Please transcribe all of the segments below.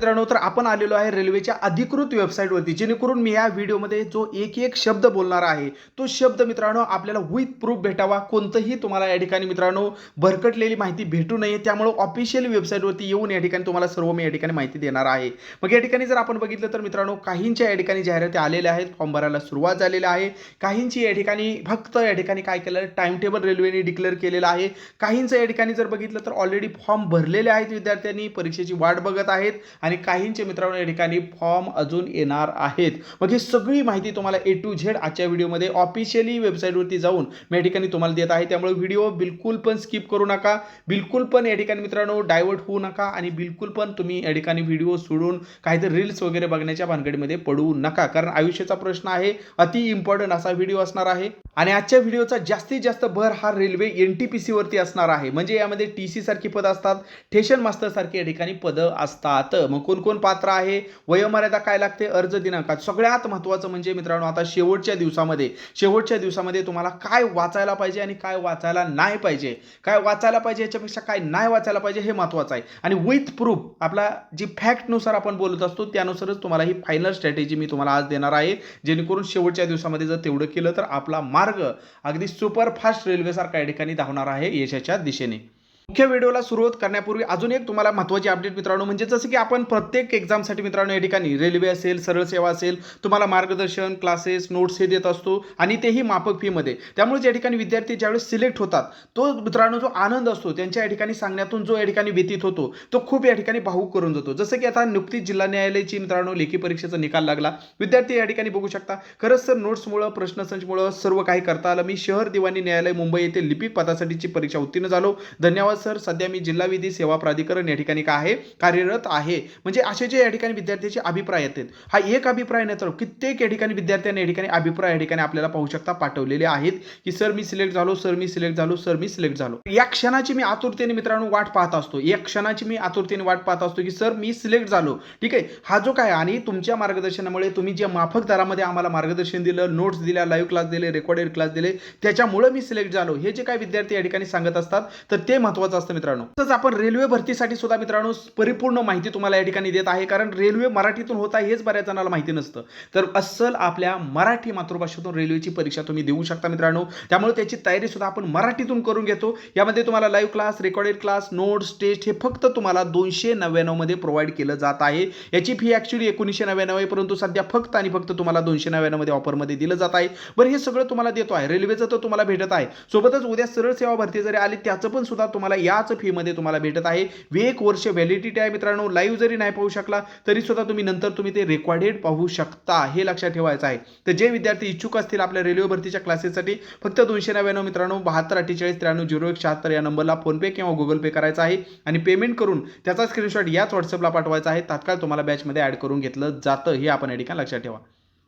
मित्रांनो तर आपण आलेलो आहे रेल्वेच्या अधिकृत वेबसाईटवरती जेणेकरून मी या व्हिडिओमध्ये जो एक एक शब्द बोलणार आहे तो शब्द मित्रांनो आपल्याला विथ प्रूफ भेटावा. कोणतंही तुम्हाला या ठिकाणी मित्रांनो भरकटलेली माहिती भेटू नये. त्यामुळं ऑफिशियल वेबसाईटवरती येऊन या ठिकाणी तुम्हाला सर्व मी या ठिकाणी माहिती देणार आहे. मग या ठिकाणी जर आपण बघितलं तर मित्रांनो काहींच्या या ठिकाणी जाहिराती आलेल्या आहेत. फॉर्म भरायला सुरुवात झालेली आहे. काहींची या ठिकाणी फक्त या ठिकाणी काय केलं टाइम टेबल रेल्वेने डिक्लेअर केलेलं आहे. काहींचं या ठिकाणी जर बघितलं तर ऑलरेडी फॉर्म भरलेले आहेत विद्यार्थ्यांनी. परीक्षेची वाट बघत आहेत. आणि काहींचे मित्रांनो या ठिकाणी फॉर्म अजून येणार आहेत. मग ही सगळी माहिती तुम्हाला ए टू झेड आजच्या व्हिडिओमध्ये ऑफिशियली वेबसाईटवरती जाऊन मी या ठिकाणी तुम्हाला देत आहे. त्यामुळे व्हिडिओ बिलकुल पण स्किप करू नका. बिलकुल पण या ठिकाणी मित्रांनो डायव्हर्ट होऊ नका आणि बिलकुल पण तुम्ही या ठिकाणी व्हिडिओ सोडून काहीतरी रील्स वगैरे बघण्याच्या भानगडीमध्ये पडू नका. कारण आयुष्याचा प्रश्न आहे अति इम्पॉर्टंट असा व्हिडिओ असणार आहे. आणि आजच्या व्हिडिओचा जास्तीत जास्त भर हा railway N T P C वरती असणार आहे. म्हणजे यामध्ये टी सी सारखी पदं असतात स्टेशन मास्टर सारखी या ठिकाणी पदं असतात. मग कोणकोण पात्र आहे? वयोमर्यादा काय लागते? अर्ज दिनांकात सगळ्यात महत्त्वाचं म्हणजे मित्रांनो आता शेवटच्या दिवसामध्ये शेवटच्या दिवसामध्ये तुम्हाला काय वाचायला पाहिजे आणि काय वाचायला नाही पाहिजे? काय वाचायला पाहिजे याच्यापेक्षा काय नाही वाचायला पाहिजे हे महत्त्वाचं आहे. आणि विथ प्रूफ आपला जी फॅक्टनुसार आपण बोलत असतो त्यानुसारच तुम्हाला ही फायनल स्ट्रॅटेजी मी तुम्हाला आज देणार आहे. जेणेकरून शेवटच्या दिवसामध्ये जर तेवढं केलं तर आपला मार्ग अगदी सुपरफास्ट रेल्वेसारखा या ठिकाणी धावणार आहे यशाच्या दिशेने. मुख्य व्हिडिओला सुरुवात करण्यापूर्वी अजून एक तुम्हाला महत्त्वाची अपडेट मित्रांनो म्हणजे जसं की आपण प्रत्येक एक्झामसाठी मित्रांनो या ठिकाणी रेल्वे असेल सरळ सेवा असेल तुम्हाला मार्गदर्शन क्लासेस नोट्स हे देत असतो आणि तेही माफक फीमध्ये त्यामुळे ज्या ठिकाणी विद्यार्थी ज्यावेळेस सिलेक्ट होतात तो मित्रांनो जो आनंद असतो त्यांच्या या ठिकाणी सांगण्यातून जो या ठिकाणी व्यतीत होतो तो खूप या ठिकाणी भाऊक करून जातो. जसं की आता नुकतीच जिल्हा न्यायालयाची मित्रांनो लेखी परीक्षेचा निकाल लागला. विद्यार्थी या ठिकाणी बघू शकता खरंच सर नोट्समुळं प्रश्नसंचमुळं सर्व काही करता आलं. मी शहर दिवाणी न्यायालय मुंबई येथे लिपिक पदासाठीची परीक्षा उत्तीर्ण झालो. धन्यवाद सर सध्या मी जिल्हा विधी सेवा प्राधिकरण या ठिकाणी काय आहे कार्यरत आहे. म्हणजे असे जे या ठिकाणी विद्यार्थ्याचे अभिप्राय येतात हा एक अभिप्राय नाही तर कित्येक या ठिकाणी विद्यार्थ्यांनी या ठिकाणी अभिप्राय या ठिकाणी आपल्याला पाहू शकता पाठवलेले आहेत की सर मी सिलेक्ट झालो सर मी सिलेक्ट झालो सर मी सिलेक्ट झालो. या क्षणाची मी आतुरतेने मित्रांनो वाट पाहत असतो. या क्षणाची मी आतुरतेने वाट पाहत असतो की सर मी सिलेक्ट झालो. ठीक आहे? हा जो काय आणि तुमच्या मार्गदर्शनामुळे तुम्ही जे माफक दरामध्ये आम्हाला मार्गदर्शन दिलं नोट्स दिल्या लाईव्ह क्लास दिले रेकॉर्डेड क्लास दिले त्याच्यामुळे मी सिलेक्ट झालो. हे जे काय विद्यार्थी या ठिकाणी सांगत असतात तर ते महत्वाचं असतं मित्रांनो. तसंच आपण रेल्वे भरतीसाठी सुद्धा मित्रांनो परिपूर्ण माहिती तुम्हाला या ठिकाणी देत आहे. कारण रेल्वे मराठीतून होत आहे हेच बऱ्याच जणांना माहिती नसतं. तर अस्सल आपल्या मराठी मातृभाषेतून रेल्वेची परीक्षा तुम्ही देऊ शकता मित्रांनो. त्यामुळे त्याची तयारी सुद्धा आपण मराठीतून करून घेतो. यामध्ये तुम्हाला live class recorded class notes test हे फक्त तुम्हाला दोनशे नव्याण्णवमध्ये प्रोव्हाइड केलं जात आहे. याची फी ॲक्च्युली एकोणीसशे नव्याण्णव आहे परंतु सध्या फक्त आणि फक्त तुम्हाला दोनशे नव्याण्णवमध्ये ऑफरमध्ये दिलं जात आहे. बरं हे सगळं तुम्हाला देतो आहे. रेल्वेचं तर तुम्हाला भेटत आहे. सोबतच उद्या सरळ सेवा भरती जरी आली त्याचं पण सुद्धा तुम्हाला याच फीमध्ये तुम्हाला भेटत आहे. एक वर्ष व्हॅलिडिटी आहे मित्रांनो. लाईव्ह जरी नाही पाहू शकला तरी सुद्धा तुम्ही नंतर तुम्ही ते रेकॉर्डेड पाहू शकता हे लक्षात ठेवायचं आहे. तर जे विद्यार्थी इच्छुक असतील आपल्या रेल्वे भरतीच्या क्लासेससाठी फक्त दोनशे नव्याण्णव मित्रांनो बहात्तर अठ्ठेचाळीस त्र्याण्णव झिरो एक शहात्तर या नंबरला फोनपे किंवा गुगल पे करायचा आहे. आणि पेमेंट करून त्याचा स्क्रीनशॉट याच व्हॉट्सअपला पाठवायचा आहे. तात्काळ तुम्हाला बॅचमध्ये ॲड करून घेतलं जातं हे आपण या ठिकाणी लक्षात ठेवा.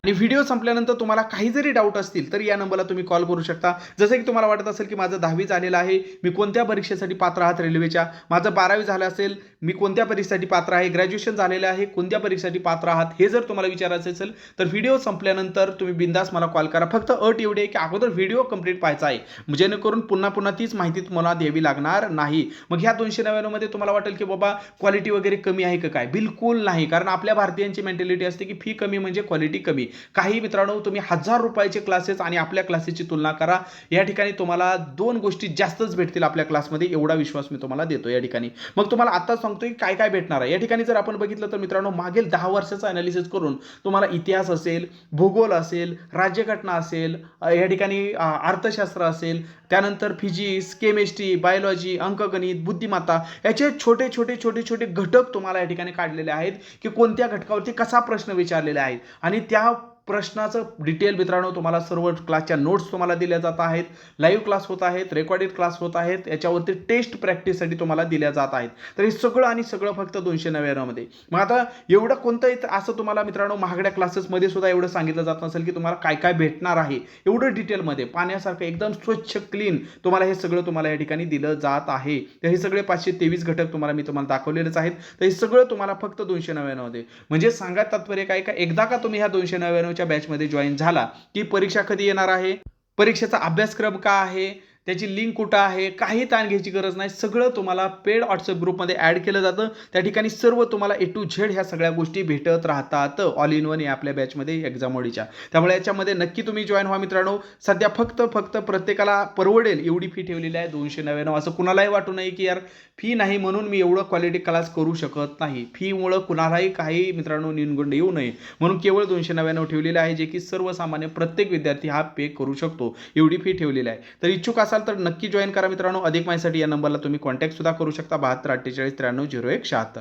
आणि व्हिडिओ संपल्यानंतर तुम्हाला काही जरी डाऊट असतील तर या नंबरला तुम्ही कॉल करू शकता. जसं की तुम्हाला वाटत असेल की माझं दहावी झालेलं आहे मी कोणत्या परीक्षेसाठी पात्र आहात रेल्वेच्या? माझं बारावी झालं असेल मी कोणत्या परीक्षेसाठी पात्र आहे? ग्रॅज्युएशन झालेलं आहे कोणत्या परीक्षेसाठी पात्र आहात? हे जर तुम्हाला विचारायचं असेल तर व्हिडिओ संपल्यानंतर तुम्ही बिंदास मला कॉल करा. फक्त अट एवढी आहे की अगोदर व्हिडिओ कंप्लीट पाहायचा आहे. जेणेकरून पुन्हा पुन्हा तीच माहिती तुम्हाला द्यावी लागणार नाही. मग ह्या दोनशे नव्याण्णवमध्ये तुम्हाला वाटेल की बाबा क्वालिटी वगैरे कमी आहे का काय? बिलकुल नाही. कारण आपल्या भारतीयांची मेंटॅलिटी असते की फी कमी म्हणजे क्वालिटी कमी. काही मित्रांनो तुम्ही हजार रुपयाचे क्लासेस आणि आपल्या क्लासेसची तुलना करा. या ठिकाणी तुम्हाला दोन गोष्टी जास्तच भेटतील आपल्या क्लासमध्ये एवढा विश्वास मी तुम्हाला देतो या ठिकाणी. मग तुम्हाला आता सांगतो की काय काय भेटणार आहे. या ठिकाणी जर आपण बघितलं तर मित्रांनो मागील दहा वर्षाचं अनालिसिस करून तुम्हाला इतिहास असेल भूगोल असेल राज्यघटना असेल या ठिकाणी अर्थशास्त्र असेल त्यानंतर फिजिक्स केमिस्ट्री बायोलॉजी अंकगणित बुद्धिमत्ता याचे छोटे छोटे छोटे छोटे घटक तुम्हाला या ठिकाणी काढलेले आहेत की कोणत्या घटकावरती कसा प्रश्न विचारलेला आहेत. आणि त्या प्रश्नाचं डिटेल मित्रांनो तुम्हाला सर्व क्लासच्या नोट्स तुम्हाला दिल्या जात आहेत. लाईव्ह क्लास होत आहेत रेकॉर्डेड क्लास होत आहेत. याच्यावरती टेस्ट प्रॅक्टिससाठी तुम्हाला दिल्या जात आहेत. तर हे सगळं आणि सगळं फक्त दोनशे नव्याण्णवमध्ये. मग आता एवढं कोणतंही असं तुम्हाला मित्रांनो महागड्या क्लासेसमध्ये सुद्धा एवढं सांगितलं जात नसेल की तुम्हाला काय काय भेटणार आहे. एवढं डिटेलमध्ये पाण्यासारखं एकदम स्वच्छ क्लीन तुम्हाला हे सगळं तुम्हाला या ठिकाणी दिलं जात आहे. तर हे सगळे पाचशे तेवीस घटक तुम्हाला मी तुम्हाला दाखवलेलेच आहेत. तर हे सगळं तुम्हाला फक्त दोनशे नव्याण्णवमध्ये. म्हणजे सांगा तात्पर्य काय का एकदा का तुम्ही ह्या दोनशे नव्याण्णव नव्याण्णवच्या बॅचमध्ये जॉईन झाला की परीक्षा कधी येणार आहे? परीक्षेचा अभ्यासक्रम का आहे? त्याची लिंक कुठं आहे काही ताण घ्यायची गरज नाही. सगळं तुम्हाला पेड व्हॉट्सअप ग्रुपमध्ये ॲड केलं जातं. त्या ठिकाणी सर्व तुम्हाला ए टू झेड ह्या सगळ्या गोष्टी भेटत राहतात. ऑल इन वन या आपल्या बॅचमध्ये एक्झाम ओडीच्या त्यामुळे याच्यामध्ये नक्की तुम्ही जॉईन व्हा मित्रांनो. सध्या फक्त फक्त प्रत्येकाला परवडेल एवढी फी ठेवलेली आहे दोनशे नव्याण्णव. असं कुणालाही वाटू नये की यार फी नाही म्हणून मी एवढं क्वालिटी क्लास करू शकत नाही. फीमुळं कुणालाही काही मित्रांनो निनगुंड येऊ नये. म्हणून केवळ दोनशे नव्याण्णव ठेवलेलं आहे जे की सर्वसामान्य प्रत्येक विद्यार्थी हा पे करू शकतो. एवढी फी ठेवलेली आहे. तर इच्छुक असाल तर नक्की जॉईन करा मित्रांनो. अधिक माहितीसाठी या नंबरला तुम्ही कॉन्टॅक्ट सुद्धा करू शकता. बहात्तर अठ्ठेचाळीस त्र्याण्णव झिरो एक शहात्तर.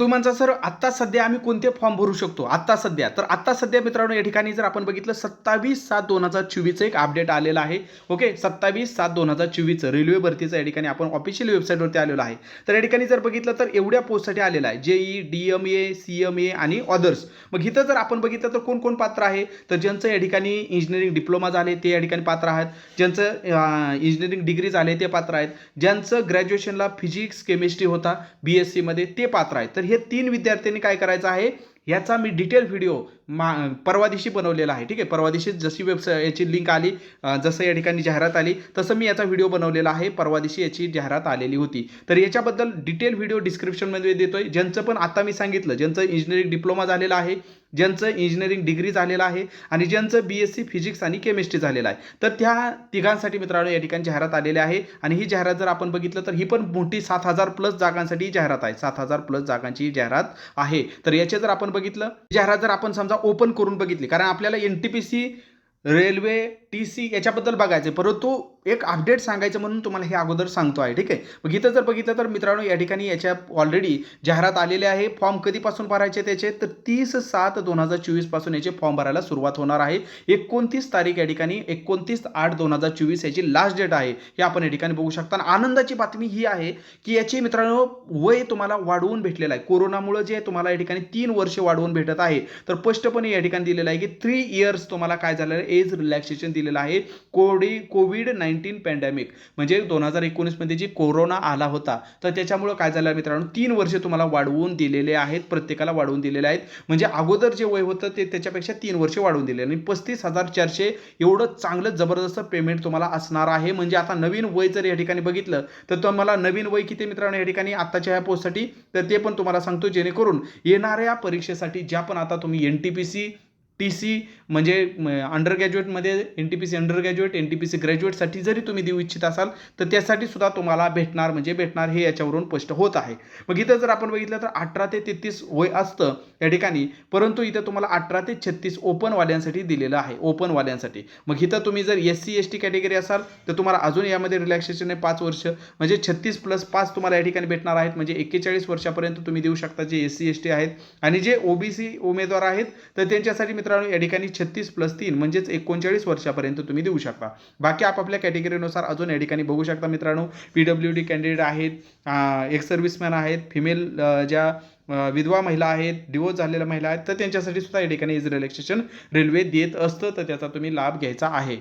तुम्ही म्हणता सर आत्ता सध्या आम्ही कोणते फॉर्म भरू शकतो? आत्ता सध्या. तर आत्ता सध्या मित्रांनो या ठिकाणी जर आपण बघितलं सत्तावीस सात दोन हजार चोवीसचं एक अपडेट आलेलं आहे. ओके सत्तावीस सात दोन हजार चोवीसचं रेल्वे भरतीचं या ठिकाणी आपण ऑफिशियल वेबसाईटवरती आलेलो आहे. तर या ठिकाणी जर बघितलं तर एवढ्या पोस्टसाठी आलेलं आहे. J D M A C M A आणि अदर्स मग इथं जर आपण बघितलं तर कोण कोण पात्र आहे? तर ज्यांचं या ठिकाणी इंजिनिअरिंग डिप्लोमा झाले ते या ठिकाणी पात्र आहेत. ज्यांचं इंजिनिअरिंग डिग्री झाले ते पात्र आहेत. ज्यांचं ग्रॅज्युएशनला फिजिक्स केमिस्ट्री होता बी एस सीमध्ये ते पात्र आहेत. तर हे तीन विद्यार्थ्यांनी काय करायचं आहे? याचा मी डिटेल व्हिडिओ मा परवा दिवशी बनवलेला आहे. ठीक आहे? परवा दिवशी जशी वेबसाईट याची लिंक आली जसं या ठिकाणी जाहिरात आली तसं मी याचा व्हिडिओ बनवलेला आहे. परवा दिवशी याची जाहिरात आलेली होती. तर याच्याबद्दल डिटेल व्हिडिओ डिस्क्रिप्शनमध्ये देतोय. ज्यांचं पण आता मी सांगितलं ज्यांचं इंजिनिअरिंग डिप्लोमा झालेलं आहे ज्यांचं इंजिनिअरिंग डिग्री झालेलं आहे आणि ज्यांचं बी एस सी फिजिक्स आणि केमिस्ट्री झालेलं आहे. तर त्या तिघांसाठी मित्रांनो या ठिकाणी जाहिरात आलेली आहे. आणि ही जाहिरात जर आपण बघितलं तर ही पण मोठी सात हजार प्लस जागांसाठी जाहिरात आहे. सात हजार प्लस जागांची जाहिरात आहे. तर याचे जर आपण बघितलं जाहिरात जर आपण समजा ओपन करून बघितली. कारण आपल्याला N T P C railway T C याच्याबद्दल बघायचं आहे परंतु एक अपडेट सांगायचं म्हणून तुम्हाला हे अगोदर सांगतो आहे ठीक आहे? मग इथं जर बघितलं तर मित्रांनो या ठिकाणी याच्या ऑलरेडी जाहिरात आलेले आहे. फॉर्म कधीपासून भरायचे त्याचे? तर तीस सात दोन हजार चोवीसपासून याचे फॉर्म भरायला सुरुवात होणार आहे. एकोणतीस तारीख या ठिकाणी एकोणतीस आठ दोन हजार चोवीस याची लास्ट डेट आहे. हे आपण या ठिकाणी बघू शकता. आणि आनंदाची बातमी ही आहे की याची मित्रांनो वय तुम्हाला वाढवून भेटलेलं आहे. कोरोनामुळे जे तुम्हाला या ठिकाणी तीन वर्ष वाढवून भेटत आहे. तर स्पष्टपणे या ठिकाणी दिलेलं आहे की थ्री इयर्स तुम्हाला काय झालेलं आहे? एज रिलॅक्सेशन दिलेला आहे. कोडी कोविड नाईन्टीन पॅन्डेमिक म्हणजे दोन हजार एकोणीसमध्ये जी कोरोना आला होता तर त्याच्यामुळं काय झालं मित्रांनो तीन वर्ष तुम्हाला वाढवून दिलेले आहेत प्रत्येकाला वाढवून दिलेले आहेत. म्हणजे अगोदर जे वय होतं ते त्याच्यापेक्षा तीन वर्ष वाढवून दिले आणि पस्तीस हजार चारशे एवढं चांगलं जबरदस्त पेमेंट तुम्हाला असणार आहे. म्हणजे आता नवीन वय जर या ठिकाणी बघितलं तर तुम्हाला नवीन वय किती मित्रांनो या ठिकाणी आत्ताच्या ह्या पोस्टसाठी तर ते पण तुम्हाला सांगतो जेणेकरून येणाऱ्या परीक्षेसाठी ज्या पण आता तुम्ही N T P C T C म्हणजे under ग्रॅज्युएटमध्ये N T P C under graduate N T P C ग्रॅज्युएटसाठी जरी तुम्ही देऊ इच्छित असाल तर त्यासाठी सुद्धा तुम्हाला भेटणार म्हणजे भेटणार हे याच्यावरून स्पष्ट होत आहे. मग इथं जर आपण बघितलं तर अठरा ते तेहतीस वय असतं या ठिकाणी परंतु इथं तुम्हाला अठरा ते छत्तीस ओपनवाल्यांसाठी दिलेलं आहे ओपनवाल्यांसाठी मग इथं तुम्ही जर S C S T category असाल तर तुम्हाला अजून यामध्ये रिलॅक्सेशन आहे पाच वर्ष म्हणजे छत्तीस प्लस पाच तुम्हाला या ठिकाणी भेटणार आहेत म्हणजे एक्केचाळीस वर्षापर्यंत तुम्ही देऊ शकता जे एस सी एस टी आहेत. आणि जे ओबीसी उमेदवार आहेत तर त्यांच्यासाठी मित्रांनो या ठिकाणी छत्तीस प्लस तीन म्हणजेच एकोणचाळीस वर्षापर्यंत तुम्ही देऊ शकता. बाकी आपापल्या कॅटेगरीनुसार अजून या ठिकाणी बघू शकता मित्रांनो पी डब्ल्यू डी कॅन्डिडेट आहेत एक्स सर्व्हिसमॅन आहेत फिमेल ज्या विधवा महिला आहेत डिवोर्स झालेल्या महिला आहेत तर त्यांच्यासाठी सुद्धा या ठिकाणी इज रिलॅक्सेशन रेल्वे देत असतं तर त्याचा तुम्ही लाभ घ्यायचा आहे.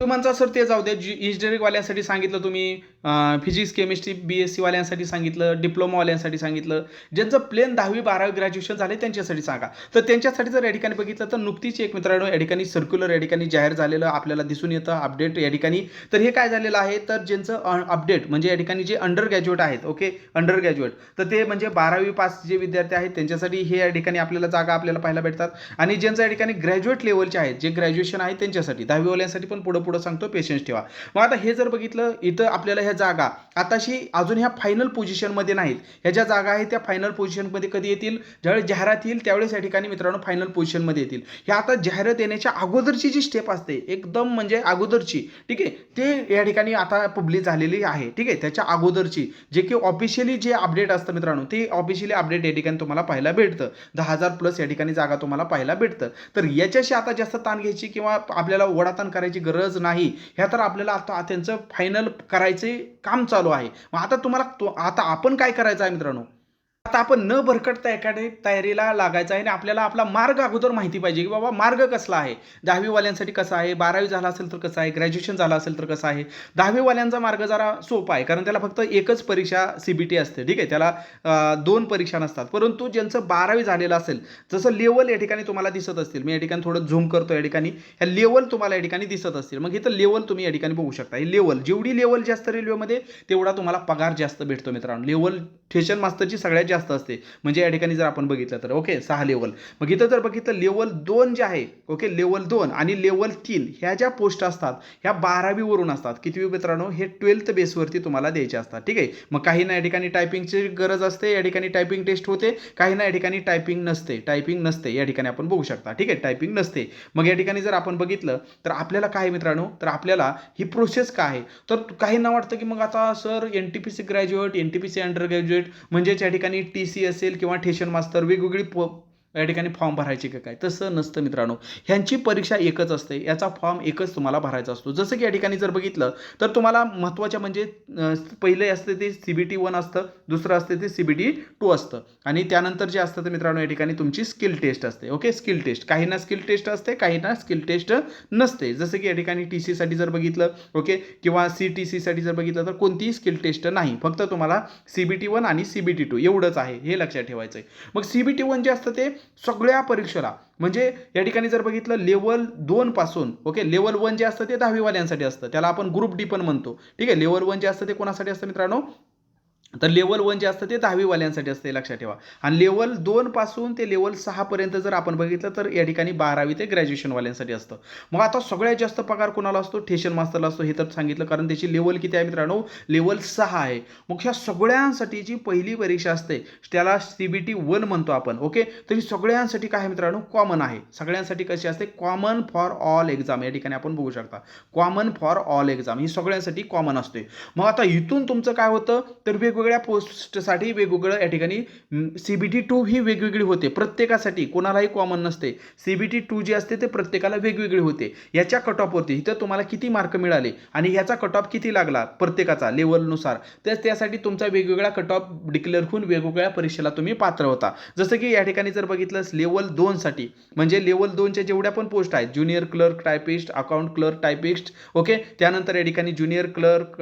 तुम्हाला म्हणता सर ते जाऊ द्या जी इंजिनिअरिंगवाल्यांसाठी सांगितलं तुम्ही फिजिक्स केमिस्ट्री बी एस सीवाल्यांसाठी सांगितलं डिप्लोमावाल्यांसाठी सांगितलं. ज्यांचं प्लेन दहावी बारावी ग्रॅज्युएशन झाले त्यांच्यासाठी सांगा. तर त्यांच्यासाठी जर या ठिकाणी बघितलं तर नुकतीच एक मित्रांनो या ठिकाणी सर्क्युलर या ठिकाणी जाहीर झालेलं आपल्याला दिसून येतं अपडेट या ठिकाणी. तर हे काय झालेलं आहे? तर ज्यांचं अपडेट म्हणजे या ठिकाणी जे अंडर ग्रॅज्युएट आहेत ओके अंडर ग्रॅज्युएट तर ते म्हणजे बारावी पास जे विद्यार्थी आहेत त्यांच्यासाठी हे या ठिकाणी आपल्याला जागा आपल्याला पाहायला भेटतात. आणि ज्यांचं या ठिकाणी ग्रॅज्युएट लेवलचे आहेत जे ग्रॅज्युएशन आहे त्यांच्यासाठी दहावीवाल्यांसाठी पण पुढं पुढं सांगतो पेशन्स ठेवा. मग आता हे जर बघितलं इथं आपल्याला ह्या जागा. आताशी अजून ह्या फायनल पोझिशनमध्ये नाहीत. ह्या ज्या जागा आहेत त्या फायनल पोझिशनमध्ये कधी येतील? ज्यावेळेस जाहिरात येईल त्यावेळेस या ठिकाणी मित्रांनो फायनल पोझिशनमध्ये येतील. ह्या आता जाहिरात येण्याच्या अगोदरची जी स्टेप असते एकदम म्हणजे अगोदरची ठीक आहे? ते या ठिकाणी आता पब्लिक झालेली आहे ठीक आहे? त्याच्या अगोदरची. जे की ऑफिशियली जे अपडेट असतं मित्रांनो ते ऑफिशियली अपडेट या ठिकाणी तुम्हाला पाहायला भेटतं. दहा हजार प्लस या ठिकाणी जागा तुम्हाला पाहायला भेटतं. तर याच्याशी आता जास्त ताण घ्यायची किंवा आपल्याला ओढाताण करायची गरज नाही ह्या तर आपल्याला आता त्यांचं फायनल करायचे काम चालू आहे. मग आता तुम्हाला तो आता आपण काय करायचं आहे मित्रांनो? आता आपण न भरकटता एखाद्या तयारीला लागायचं आहे आणि आपल्याला आपला मार्ग अगोदर माहिती पाहिजे की बाबा मार्ग कसला आहे? दहावीवाल्यांसाठी कसा आहे? बारावी झाला असेल तर कसं आहे? ग्रॅज्युएशन झालं असेल तर कसं आहे? दहावीवाल्यांचा मार्ग जरा सोपा आहे कारण त्याला फक्त एकच परीक्षा सी बी टी असते ठीक आहे? त्याला दोन परीक्षा नसतात. परंतु ज्यांचं बारावी झालेलं असेल जसं लेवल या ठिकाणी तुम्हाला दिसत असतील मी या ठिकाणी थोडं झूम करतो या ठिकाणी ह्या लेवल तुम्हाला या ठिकाणी दिसत असतील. मग इथं लेवल तुम्ही या ठिकाणी बघू शकता. हे लेवल जेवढी लेवल जास्त रेल्वेमध्ये तेवढा तुम्हाला पगार जास्त भेटतो मित्रांनो. लेवल स्टेशन मास्तरची सगळ्यात जास्त असते. म्हणजे या ठिकाणी जर आपण बघितलं तर ओके सहा लेवल मग इथं जर बघितलं लेवल दोन जे आहे ओके लेवल दोन आणि लेवल तीन ह्या ज्या पोस्ट असतात ह्या बारावीवरून असतात. किती मित्रांनो? हे ट्वेल्थ बेसवरती तुम्हाला द्यायचे असतात. ठीक आहे? मग काही ना या ठिकाणी टायपिंगची गरज असते या ठिकाणी टायपिंग टेस्ट होते. काही ना या ठिकाणी टायपिंग नसते. टायपिंग नसते. या ठिकाणी आपण बघू शकता. ठीक आहे? टायपिंग नसते. मग या ठिकाणी जर आपण बघितलं तर आपल्याला काय मित्रांनो? तर आपल्याला ही प्रोसेस काय आहे? तर काहींना वाटतं की मग आता sir N T P C graduate N T P C under graduate म्हणजेच या ठिकाणी टी सी असेल किंवा ठेशन मास्तर वेगवेगळी प या ठिकाणी फॉर्म भरायचे का काय? तसं नसतं मित्रांनो. ह्यांची परीक्षा एकच असते. याचा फॉर्म एकच तुम्हाला भरायचा असतो. जसं की या ठिकाणी जर बघितलं तर तुम्हाला महत्त्वाच्या म्हणजे पहिले असते ते सी बी टी वन असतं. दुसरं असते ते सी बी टी टू असतं. आणि त्यानंतर जे असतं ते मित्रांनो या ठिकाणी तुमची स्किल टेस्ट असते. ओके स्किल टेस्ट काहींना स्किल टेस्ट असते काहींना स्किल टेस्ट नसते. जसं की या ठिकाणी टी सीसाठी जर बघितलं ओके किंवा सी टी सीसाठी जर बघितलं तर कोणतीही स्किल टेस्ट नाही. फक्त तुम्हाला सी बी टी वन आणि सी बी टी टू एवढंच आहे. हे लक्षात ठेवायचं आहे मग सी बी टी वन जे असतं ते सगळ्या परीक्षेला. म्हणजे या ठिकाणी जर बघितलं लेवल दोन पासून ओके लेवल वन जे असतं ते दहावीवाल्यांसाठी असतं. त्याला आपण ग्रुप डी पण म्हणतो. ठीक आहे? लेवल वन जे असतं ते कोणासाठी असतं मित्रांनो? तर लेवल वन जे असतं ते दहावीवाल्यांसाठी असते लक्षात ठेवा. आणि लेवल दोन पासून ते लेवल सहापर्यंत जर आपण बघितलं तर या ठिकाणी बारावी ते ग्रॅज्युएशनवाल्यांसाठी असतं. मग आता सगळ्यात जास्त पगार कोणाला असतो? ठेशन मास्तरला असतो हे तर सांगितलं कारण त्याची लेवल किती आहे मित्रांनो? लेवल सहा आहे. मग ह्या सगळ्यांसाठी जी पहिली परीक्षा असते त्याला सी बी टी वन म्हणतो आपण ओके तर ही सगळ्यांसाठी काय आहे मित्रांनो? कॉमन आहे. सगळ्यांसाठी कशी असते? कॉमन फॉर ऑल एक्झाम या ठिकाणी आपण बघू शकता. कॉमन फॉर ऑल एक्झाम ही सगळ्यांसाठी कॉमन असते. मग आता इथून तुमचं काय होतं? तर वेगवेगळ्या वेगवेगळ्या पोस्टसाठी वेगवेगळं या ठिकाणी सी बी टी टू ही वेगवेगळी होते. प्रत्येकासाठी कोणालाही कॉमन नसते. सी बी टी टू जी असते ते प्रत्येकाला वेगवेगळी होते. याच्या कट ऑफवरती इथं तुम्हाला किती मार्क मिळाले आणि ह्याचा कट ऑफ किती लागला प्रत्येकाचा लेवलनुसार तर त्यासाठी तुमचा वेगवेगळा कट ऑफ डिक्लेअर होऊन वेगवेगळ्या परीक्षेला तुम्ही पात्र होता. जसं की या ठिकाणी जर बघितलं लेवल दोनसाठी म्हणजे लेवल दोनच्या जेवढ्या पण पोस्ट आहेत junior clerk typist account clerk typist okay त्यानंतर या ठिकाणी junior clerk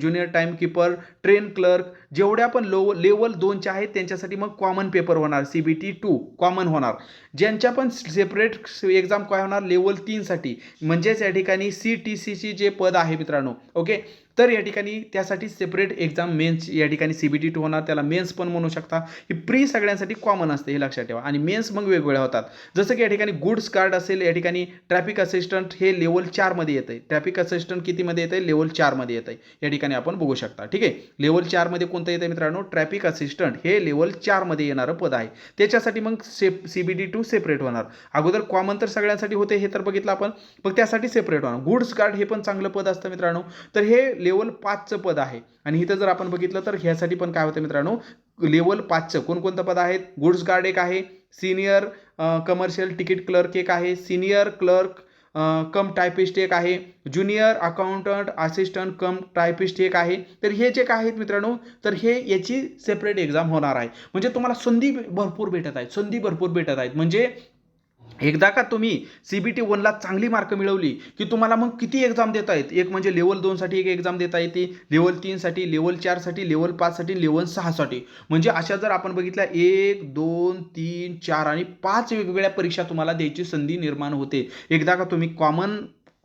junior time keeper train clerk जेवढ्या पण लो लेवल दोनच्या आहेत त्यांच्यासाठी मग कॉमन पेपर होणार C B T two common होणार. ज्यांच्या पण सेपरेट एक्झाम काय होणार लेवल तीनसाठी. म्हणजेच या ठिकाणी सी टी सीची जे पद आहे मित्रांनो ओके तर या ठिकाणी त्यासाठी सेपरेट एक्झाम मेन्स या ठिकाणी सी बी टी टू होणार. त्याला मेन्स पण म्हणू शकता. ही प्री सगळ्यांसाठी कॉमन असते हे लक्षात ठेवा. आणि मेन्स मग वेगवेगळ्या होतात. जसं की या ठिकाणी गुड्स कार्ड असेल या ठिकाणी ट्रॅफिक असिस्टंट हे लेवल चारमध्ये येतं आहे ट्रॅफिक असिस्टंट कितीमध्ये येतं आहे लेवल चारमध्ये येतं आहे या ठिकाणी आपण बघू शकता. ठीक आहे? लेवल चारमध्ये कोणतं येतं आहे मित्रांनो? ट्रॅफिक असिस्टंट हे लेवल चारमध्ये येणारं पद आहे. त्याच्यासाठी मग सेप C B T two separate होणार. अगोदर कॉमन तर सगळ्यांसाठी होते हे तर बघितलं आपण. मग त्यासाठी सेपरेट होणार. गुड्स गार्ड हे पण चांगलं पद असतं मित्रांनो. तर हे लेवल पाचचं पद आहे. आणि इथं जर आपण बघितलं तर ह्यासाठी पण काय होतं मित्रांनो? लेवल पाचचं. कोणकोणतं पद आहेत? गुड्स गार्ड एक आहे. सिनियर कमर्शियल तिकीट क्लर्क एक आहे. सिनियर क्लर्क कम टायपिस्ट एक आहे. Junior accountant assistant cum typist एक आहे. तर हे जे काय आहेत मित्रांनो? तर हे याची सेपरेट एक्झाम होणार आहे. म्हणजे तुम्हाला संधी भरपूर भेटत आहेत. संधी भरपूर भेटत आहेत. म्हणजे एकदा का तुम्ही सी बी टी वनला चांगली मार्क मिळवली की तुम्हाला मग किती एक्झाम देता येत? एक म्हणजे लेवल दोनसाठी एक एक्झाम देता येते लेवल तीनसाठी लेवल चारसाठी लेवल पाचसाठी लेवल सहासाठी म्हणजे अशा जर आपण बघितल्या एक दोन तीन चार आणि पाच वेगवेगळ्या परीक्षा तुम्हाला द्यायची संधी निर्माण होते. एकदा का तुम्ही कॉमन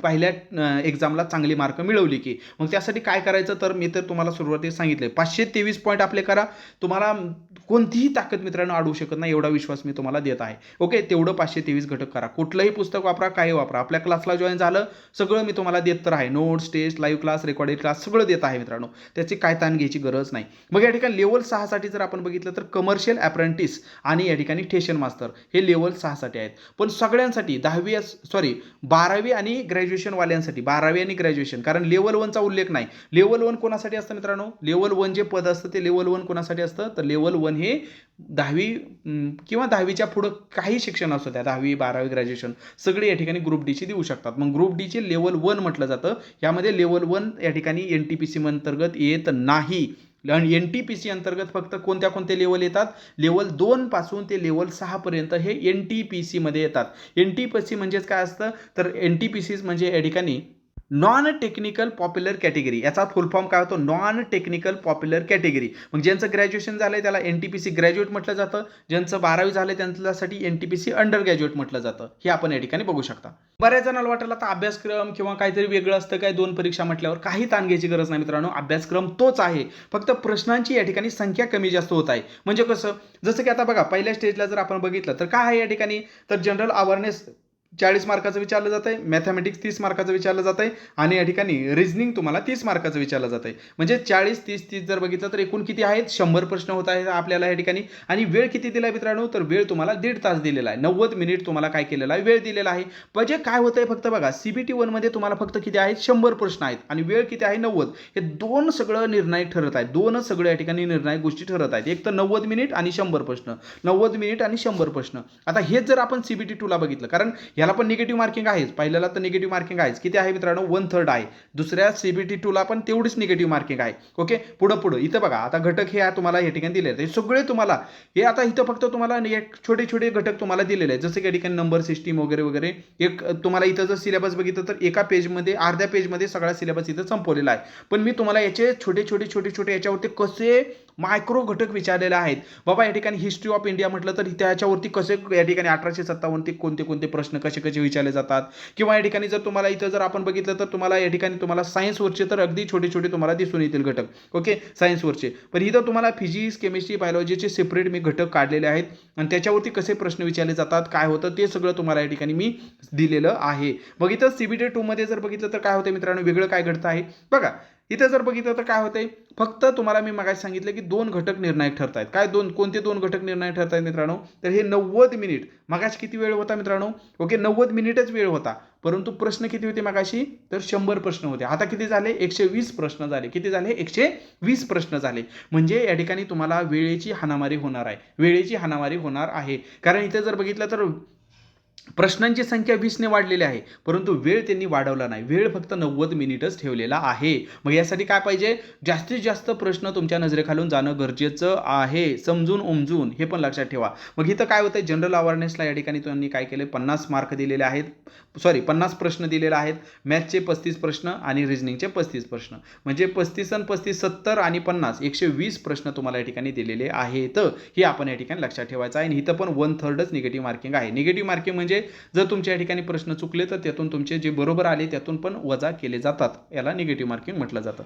पहिल्या एक्झामला चांगली मार्क मिळवली की. मग त्यासाठी काय करायचं? तर मी तर तुम्हाला सुरुवातीला सांगितले पाचशे तेवीस पॉईंट आपले करा. तुम्हाला कोणतीही ताकद मित्रांनो अडवू शकत नाही एवढा विश्वास मी तुम्हाला देत आहे. ओके? तेवढं पाचशे तेवीस घटक करा. कुठलंही पुस्तक वापरा काही वापरा. आपल्या क्लासला जॉईन झालं सगळं मी तुम्हाला देत तर आहे. Notes test live class recorded class सगळं देत आहे मित्रांनो. त्याची काय ताण घ्यायची गरज नाही. मग या ठिकाणी लेवल सहासाठी जर आपण बघितलं तर कमर्शियल अप्रेंटिस आणि या ठिकाणी ठेशन मास्तर हे लेवल सहासाठी आहेत. पण सगळ्यांसाठी दहावी सॉरी बारावी आणि ग्रॅज्युएशनवाल्यांसाठी बारावी आणि ग्रॅज्युएशन कारण लेवल वनचा उल्लेख नाही. लेवल वन कोणासाठी असतं मित्रांनो? लेवल वन जे पद असतं ते लेवल वन कोणासाठी असतं? तर लेवल वन हे दहावी किंवा दहावीच्या पुढं काही शिक्षण असतं त्या दहावी बारावी ग्रॅज्युएशन सगळे या ठिकाणी ग्रुप डीची देऊ शकतात. मग ग्रुप डीचे लेवल वन म्हटलं जातं. यामध्ये लेवल वन या ठिकाणी एन टी पी सी अंतर्गत येत नाही. आणि एन टी पी सी अंतर्गत फक्त कोणत्या कोणत्या लेवल येतात? लेवल दोन पासून ते लेवल सहापर्यंत हे एन टी पी सीमध्ये येतात. एन टी पी सी म्हणजेच काय असतं? तर एन टी पी सी म्हणजे या ठिकाणी नॉन टेक्निकल पॉप्युलर कॅटेगरी याचा फुल फॉर्म काय होतो? नॉन टेक्निकल पॉप्युलर कॅटेगरी मग ज्यांचं ग्रॅज्युएशन झालं आहे त्याला N T P C graduate म्हटलं जातं. ज्यांचं बारावी झालं त्यांच्यासाठी N T P C under graduate म्हटलं जातं. हे आपण या ठिकाणी बघू शकता. बऱ्याच जणांना वाटेल आता अभ्यासक्रम किंवा काहीतरी वेगळं असतं काय दोन परीक्षा म्हटल्यावर काही ताण घ्यायची गरज नाही मित्रांनो. अभ्यासक्रम तोच आहे. फक्त प्रश्नांची या ठिकाणी संख्या कमी जास्त होत आहे. म्हणजे कसं? जसं की आता बघा पहिल्या स्टेजला जर आपण बघितलं तर काय आहे या ठिकाणी? तर जनरल अवेअरनेस चाळीस मार्काचं विचारलं जातं आहे मॅथमॅटिक्स तीस मार्काचं विचारलं जातं आहे आणि या ठिकाणी रिझनिंग तुम्हाला तीस मार्काचं विचारलं जातं आहे. म्हणजे चाळीस तीस तीस जर बघितलं तर एकूण किती आहेत? शंभर प्रश्न होत आहेत आपल्याला या ठिकाणी. आणि वेळ किती दिला आहे मित्रांनो? तर वेळ तुम्हाला दीड तास दिलेला आहे. नव्वद मिनिट तुम्हाला काय केलेला आहे? वेळ दिलेला आहे. म्हणजे काय होतं आहे फक्त बघा सी बी टी वनमध्ये तुम्हाला फक्त किती आहेत? शंभर प्रश्न आहेत. आणि वेळ किती आहे? नव्वद. हे दोन सगळं निर्णायक ठरत आहेत. दोनच सगळं या ठिकाणी निर्णायक गोष्टी ठरत आहेत. एक तर नव्वद मिनिट आणि शंभर प्रश्न. नव्वद मिनिट आणि शंभर प्रश्न. आता हेच जर आपण सी बी टी टूला बघितलं कारण याला पण निगेटिव्ह मार्किंग आहेच. पहिल्याला तर निगेटिव्ह मार्किंग आहेच. किती आहे मित्रांनो? वन थर्ड आहे. दुसऱ्या सी बी टी टूला पण तेवढीच निगेटिव्ह मार्किंग आहे. ओके पुढं पुढं. इथं बघा. आता घटक हे तुम्हाला या ठिकाणी दिले आहेत. सगळे तुम्हाला हे आता इथं फक्त तुम्हाला एक छोटे छोटे घटक तुम्हाला दिलेले आहेत. जसं की ठिकाणी नंबर सिस्टीम वगैरे वगैरे. एक तुम्हाला इथं जर सिलेबस बघितलं तर एका पेजमध्ये अर्ध्या पेजमध्ये सगळा सिलेबस इथं संपवलेला आहे. पण मी तुम्हाला याचे छोटे छोटे छोटे छोटे याच्यावरती कसे मायक्रो घटक विचारलेले आहेत. बाबा या ठिकाणी हिस्ट्री ऑफ इंडिया म्हटलं तर त्याच्यावरती कसे या ठिकाणी अठराशे सत्तावन्न कोणते कोणते प्रश्न कसे कसे विचारले जातात? किंवा या ठिकाणी जर तुम्हाला इथं जर आपण बघितलं तर तुम्हाला या ठिकाणी तुम्हाला सायन्सवरचे तर अगदी छोटे छोटे तुम्हाला दिसून येतील घटक. ओके सायन्सवरचे पण इथं तुम्हाला फिजिक्स केमिस्ट्री बायोलॉजीचे सेपरेट मी घटक काढलेले आहेत. आणि त्याच्यावरती कसे प्रश्न विचारले जातात काय होतं ते सगळं तुम्हाला या ठिकाणी मी दिलेलं आहे. बघितलं सीबीटी टूमध्ये जर बघितलं तर काय होतं मित्रांनो? वेगळं काय घडतं आहे? बघा इथं जर बघितलं तर काय होतंय? फक्त तुम्हाला मी मगाशी सांगितलं की दोन घटक निर्णायक ठरत आहेत काय दोन कोणते दोन घटक निर्णायक ठरत आहेत मित्रांनो? तर हे नव्वद मिनिट. मगाशी किती वेळ होता मित्रांनो? ओके नव्वद मिनिटच वेळ होता. परंतु प्रश्न किती होते मगाशी? तर शंभर प्रश्न होते. आता किती झाले? एकशे वीस प्रश्न झाले. किती झाले? एकशे वीस प्रश्न झाले. म्हणजे या ठिकाणी तुम्हाला वेळेची हाणामारी होणार आहे. वेळेची हाणामारी होणार आहे. कारण इथे जर बघितलं तर प्रश्नांची संख्या वीसने वाढलेली आहे परंतु वेळ त्यांनी वाढवला नाही. वेळ फक्त नव्वद मिनिटच ठेवलेला आहे. मग यासाठी काय पाहिजे? जास्तीत जास्त प्रश्न तुमच्या नजरेखालून जाणं गरजेचं आहे. समजून उमजून हे पण लक्षात ठेवा. मग इथं काय होतं जनरल अवेअरनेसला या ठिकाणी त्यांनी काय केलं पन्नास मार्क दिलेले आहेत. सॉरी पन्नास प्रश्न दिलेले आहेत. मॅथचे पस्तीस प्रश्न आणि रिझनिंगचे पस्तीस प्रश्न. म्हणजे पस्तीस आणि पस्तीस सत्तर आणि पन्नास एकशे वीस प्रश्न तुम्हाला या ठिकाणी दिलेले आहेत. हे आपण या ठिकाणी लक्षात ठेवायचं आहे. आणि इथं पण वन थर्डच निगेटिव्ह मार्किंग आहे. निगेटिव्ह मार्किंग म्हणजे जर तुमच्या या ठिकाणी प्रश्न चुकले तर त्यातून तुमचे जे बरोबर आले त्यातून पण वजा केले जातात. याला निगेटिव्ह मार्किंग म्हटलं जातं.